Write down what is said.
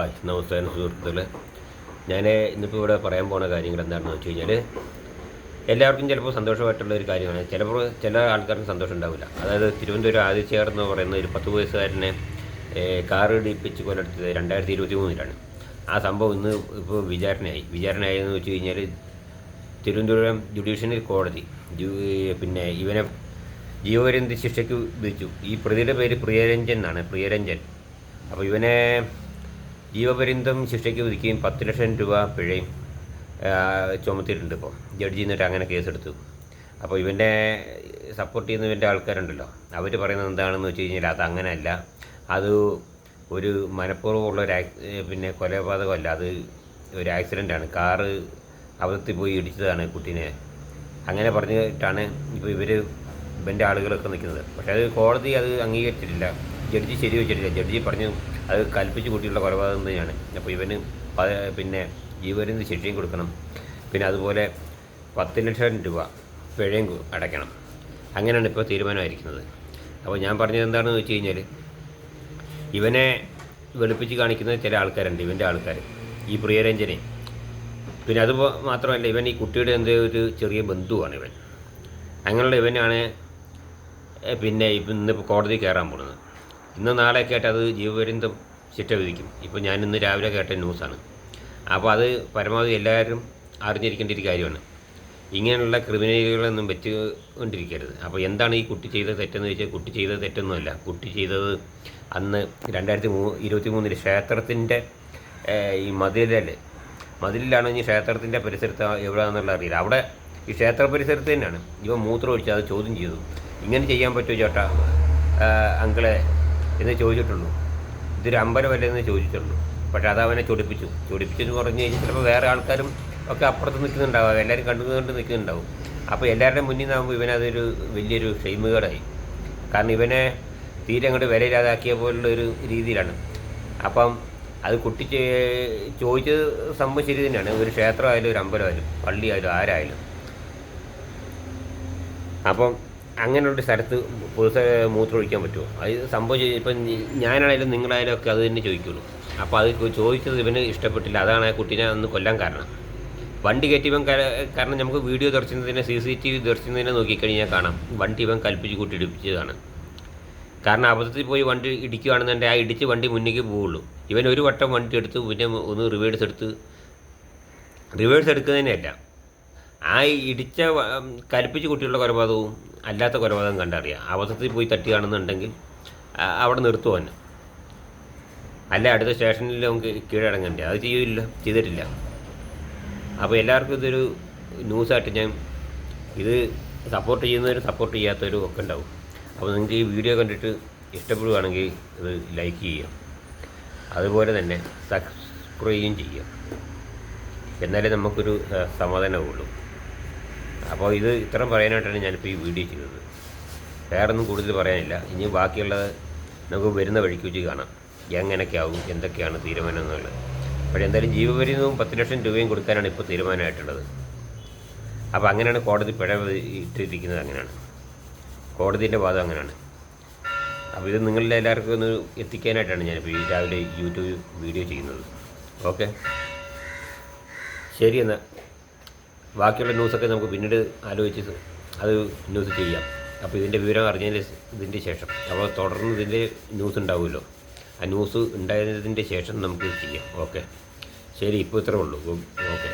Hi നമസ്കാരം സുഹൃത്തുക്കളെ. ഞാൻ ഇന്നിപ്പോൾ ഇവിടെ പറയാൻ പോകുന്ന കാര്യങ്ങൾ എന്താണെന്ന് വെച്ച് കഴിഞ്ഞാൽ എല്ലാവർക്കും ചിലപ്പോൾ സന്തോഷമായിട്ടുള്ള ഒരു കാര്യമാണ്. ചിലപ്പോൾ ചില ആൾക്കാർക്ക് സന്തോഷം ഉണ്ടാവില്ല. അതായത് തിരുവനന്തപുരം ആദിച്ചേർ എന്ന് പറയുന്ന ഒരു പത്ത് വയസ്സുകാരനെ കാറ് ഇടിപ്പിച്ച് കൊലെടുത്തത് രണ്ടായിരത്തി ഇരുപത്തി മൂന്നിലാണ് ആ സംഭവം ഇന്ന് ഇപ്പോൾ വിചാരണയായി. വിചാരണയായെന്ന് വെച്ച് കഴിഞ്ഞാൽ തിരുവനന്തപുരം ജുഡീഷ്യൽ കോടതി പിന്നെ ഇവനെ ജീവപര്യന്ത ശിക്ഷയ്ക്ക് വിധിച്ചു. ഈ പ്രതിയുടെ പേര് പ്രിയരഞ്ജൻ എന്നാണ്. പ്രിയരഞ്ജൻ. അപ്പോൾ ഇവനെ ജീവപര്യന്തം ശിക്ഷയ്ക്ക് വിധിക്കുകയും പത്ത് ലക്ഷം രൂപ പിഴയും ചുമത്തിയിട്ടുണ്ട് ഇപ്പോൾ ജഡ്ജി എന്നിട്ട് അങ്ങനെ കേസെടുത്തു. അപ്പോൾ ഇവന്റെ സപ്പോർട്ട് ചെയ്യുന്ന ഇവന്റെ ആൾക്കാരുണ്ടല്ലോ. അവർ പറയുന്നത് എന്താണെന്ന് വെച്ച് കഴിഞ്ഞാൽ അത് അങ്ങനെയല്ല. അത് ഒരു മനഃപൂർവമുള്ള ഒരു പിന്നെ കൊലപാതകമല്ല. അത് ഒരു ആക്സിഡന്റാണ്. കാറ് അബദ്ധത്തിൽ പോയി ഇടിച്ചതാണ് കുട്ടീനെ. അങ്ങനെ പറഞ്ഞിട്ടാണ് ഇപ്പോൾ ഇവർ ഇവന്റെ ആളുകളൊക്കെ നിൽക്കുന്നത്. പക്ഷേ അത് കോടതി അത് അംഗീകരിച്ചിട്ടില്ല. ജഡ്ജി ശരി വെച്ചിട്ടില്ല ജഡ്ജി പറഞ്ഞു അത് കൽപ്പിച്ച് കൂട്ടിയുള്ള കൊലപാതകം തന്നെയാണ്. അപ്പോൾ ഇവന് പിന്നെ ഇവരിന്ന് ശിക്ഷയും കൊടുക്കണം. പിന്നെ അതുപോലെ പത്ത് ലക്ഷം രൂപ പിഴയും അടയ്ക്കണം. അങ്ങനെയാണ് ഇപ്പോൾ തീരുമാനമായിരിക്കുന്നത്. അപ്പോൾ ഞാൻ പറഞ്ഞത് എന്താണെന്ന് വെച്ച് കഴിഞ്ഞാൽ ഇവനെ വെളുപ്പിച്ച് കാണിക്കുന്ന ചില ആൾക്കാരുണ്ട് ഇവന്റെ ആൾക്കാർ ഈ പ്രിയരഞ്ജനെ. പിന്നെ അത് മാത്രമല്ല ഇവൻ ഈ കുട്ടിയുടെ എന്തോ ഒരു ചെറിയ ബന്ധുവാണ് ഇവൻ. അങ്ങനെയുള്ള ഇവനാണ് പിന്നെ ഇന്നിപ്പോൾ കോടതി കയറാൻ പോകുന്നത്. ഇന്ന് നാളെ കേട്ടത് ജീവപര്യന്തം ശിക്ഷ വിധിക്കും. ഇപ്പോൾ ഞാൻ ഇന്ന് രാവിലെ കേട്ട ന്യൂസാണ്. അപ്പോൾ അത് പരമാവധി എല്ലാവരും അറിഞ്ഞിരിക്കേണ്ട ഒരു കാര്യമാണ്. ഇങ്ങനെയുള്ള ക്രിമിനലുകളൊന്നും വെച്ചുകൊണ്ടിരിക്കരുത്. അപ്പോൾ എന്താണ് ഈ കുട്ടി ചെയ്ത തെറ്റെന്ന് വെച്ചാൽ കുട്ടി ചെയ്ത തെറ്റൊന്നുമല്ല. കുട്ടി ചെയ്തത് അന്ന് രണ്ടായിരത്തി മൂ ഇരുപത്തി മൂന്നിൽ ക്ഷേത്രത്തിന്റെ ഈ മതിലിൽ മതിലിലാണ് ഇനി ക്ഷേത്രത്തിന്റെ പരിസരത്ത് എവിടെയാണെന്നുള്ള അറിയില്ല. അവിടെ ഈ ക്ഷേത്ര പരിസരത്ത് തന്നെയാണ്. ഇവ മൂത്രം ഒഴിച്ച് അത് ചോദ്യം ചെയ്തു. ഇങ്ങനെ ചെയ്യാൻ പറ്റുമോ ചേട്ടാ? അങ്കിളെ എന്ന് ചോദിച്ചിട്ടുള്ളൂ. ഇതൊരു അമ്പലമല്ലേ എന്ന് ചോദിച്ചിട്ടുള്ളൂ. പക്ഷേ അത് അവനെ ചൊടിപ്പിച്ചു. ചൊടിപ്പിച്ചെന്ന് പറഞ്ഞു കഴിഞ്ഞാൽ ചിലപ്പോൾ വേറെ ആൾക്കാരും ഒക്കെ അപ്പുറത്ത് നിൽക്കുന്നുണ്ടാവും. എല്ലാവരും കണ്ടുകൊണ്ട് നിൽക്കുന്നുണ്ടാവും. അപ്പോൾ എല്ലാവരുടെയും മുന്നിൽ നിന്നാകുമ്പോൾ ഇവനതൊരു വലിയൊരു ഷെയിമുകേടായി കാരണം ഇവനെ തീരെ അങ്ങോട്ട് വിലയില്ലാതാക്കിയ പോലുള്ള ഒരു രീതിയിലാണ്. അപ്പം അത് കുട്ടി ചോദിച്ചത് സംഭവം ശരി തന്നെയാണ്. ഒരു ക്ഷേത്രമായാലും ഒരു അമ്പലമായാലും പള്ളിയായാലും ആരായാലും. അപ്പം അങ്ങനെയുള്ള സ്ഥലത്ത് പുതുസ മൂത്രം ഒഴിക്കാൻ പറ്റുമോ? അത് സംഭവം ഇപ്പം ഞാനാണേലും നിങ്ങളായാലും ഒക്കെ അത് തന്നെ ചോദിക്കുള്ളൂ. അപ്പോൾ അത് ചോദിച്ചത് ഇവന് ഇഷ്ടപ്പെട്ടില്ല. അതാണ് ആ കുട്ടീനെ അന്ന് കൊല്ലാൻ കാരണം. വണ്ടി കയറ്റി ഇവൻ കാരണം നമുക്ക് വീഡിയോ ദർശനത്തിന് സി സി ടി വി ദർശനത്തിന് നോക്കിക്കഴിഞ്ഞാൽ കാണാം. വണ്ടി ഇവൻ കൽപ്പിച്ച് കൂട്ടി ഇടിപ്പിച്ചതാണ്. കാരണം അബദ്ധത്തിൽ പോയി വണ്ടി ഇടിക്കുകയാണെന്നുണ്ടെങ്കിൽ ആ ഇടിച്ച് വണ്ടി മുന്നിലേക്ക് പോവുള്ളൂ. ഇവൻ ഒരു വട്ടം വണ്ടി എടുത്ത് പിന്നെ ഒന്ന് റിവേഴ്സ് എടുത്ത് റിവേഴ്സ് എടുക്കുന്നതിനല്ല ആ ഇടിച്ച കൽപ്പിച്ച് കുട്ടിയുള്ള കൊലപാതകവും അല്ലാത്ത കൊലപാതകം കണ്ടറിയാം. അബദ്ധത്തിൽ പോയി തട്ടുകയാണെന്നുണ്ടെങ്കിൽ ആ, അവിടെ നിർത്തുവാൻ അല്ല അടുത്ത സ്റ്റേഷനിൽ നമുക്ക് കീഴടങ്ങണ്ടേ? അത് ചെയ്യില്ല ചെയ്തിട്ടില്ല. അപ്പോൾ എല്ലാവർക്കും ഇതൊരു ന്യൂസായിട്ട് ഞാൻ ഇത് സപ്പോർട്ട് ചെയ്യുന്നവരും സപ്പോർട്ട് ചെയ്യാത്തവരും ഒക്കെ ഉണ്ടാവും. അപ്പോൾ നിങ്ങൾക്ക് ഈ വീഡിയോ കണ്ടിട്ട് ഇഷ്ടപ്പെടുകയാണെങ്കിൽ ഇത് ലൈക്ക് ചെയ്യാം. അതുപോലെ തന്നെ സബ്സ്ക്രൈബും ചെയ്യാം. എന്നാലേ നമുക്കൊരു സമാധാനമുള്ളൂ അപ്പോൾ ഇത് ഇത്രയും പറയാനായിട്ടാണ് ഞാനിപ്പോൾ ഈ വീഡിയോ ചെയ്തത് വേറൊന്നും കൂടുതൽ പറയാനില്ല. ഇനി ബാക്കിയുള്ളത് നമുക്ക് വരുന്ന വഴിക്ക് വെച്ച് കാണാം. എങ്ങനെയൊക്കെയാവും എന്തൊക്കെയാണ് തീരുമാനം എന്നുള്ളത്. അപ്പോൾ എന്തായാലും ജീവപര്യന്തവും പത്ത് ലക്ഷം രൂപയും കൊടുക്കാനാണ് ഇപ്പോൾ തീരുമാനമായിട്ടുള്ളത്. അപ്പോൾ അങ്ങനെയാണ് കോടതി പിഴ ഇട്ടിരിക്കുന്നത് അങ്ങനെയാണ്. കോടതിന്റെ വാദം അങ്ങനെയാണ്. അപ്പോൾ ഇത് നിങ്ങളുടെ എല്ലാവർക്കും ഒന്ന് എത്തിക്കാനായിട്ടാണ് ഞാനിപ്പോൾ ഈ രാവിലെ യൂട്യൂബ് വീഡിയോ ചെയ്യുന്നത്. ഓക്കെ? ശരി എന്നാൽ. ബാക്കിയുള്ള ന്യൂസൊക്കെ നമുക്ക് പിന്നീട് ആലോചിച്ച് അത് ന്യൂസ് ചെയ്യാം. അപ്പോൾ ഇതിന്റെ വിവരം അറിഞ്ഞതിന് ഇതിന്റെ ശേഷം. അപ്പോൾ തുടർന്ന് ഇതിന്റെ ന്യൂസ് ഉണ്ടാവുമല്ലോ ആ ന്യൂസ് ഉണ്ടായതിന്റെ ശേഷം നമുക്ക് ചെയ്യാം. ഓക്കെ. ശരി ഇപ്പോൾ ഇത്രേ ഉള്ളൂ. ഓക്കെ.